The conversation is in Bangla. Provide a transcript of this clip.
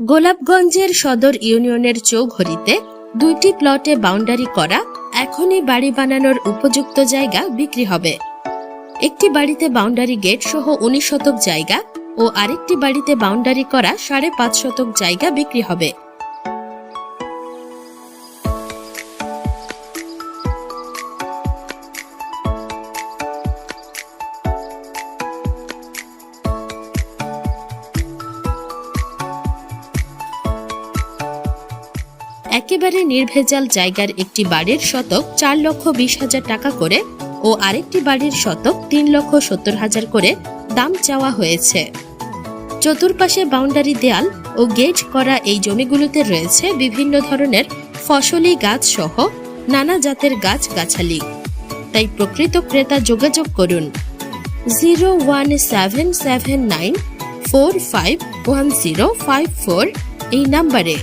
গোলাপগঞ্জের সদর ইউনিয়নের চৌঘরিতে দুইটি প্লটে বাউন্ডারি করা এখনই বাড়ি বানানোর উপযুক্ত জায়গা বিক্রি হবে। একটি বাড়িতে বাউন্ডারি গেট সহ উনিশ শতক জায়গা ও আরেকটি বাড়িতে বাউন্ডারি করা সাড়ে পাঁচ শতক জায়গা বিক্রি হবে। একেবারে নির্ভেজাল জায়গার একটি বাড়ির শতক চার লক্ষ বিশ হাজার টাকা করে ও আরেকটি বাড়ির শতক তিন লক্ষ সত্তর হাজার করে দাম চাওয়া হয়েছে। চতুর্পাশে বাউন্ডারি দেয়াল ও গেট করা এই জমিগুলোতে রয়েছে বিভিন্ন ধরনের ফসলি গাছ সহ নানা জাতের গাছ গাছালি। তাই প্রকৃত ক্রেতা যোগাযোগ করুন zero one seven seven nine four five one zero five four এই নাম্বারে।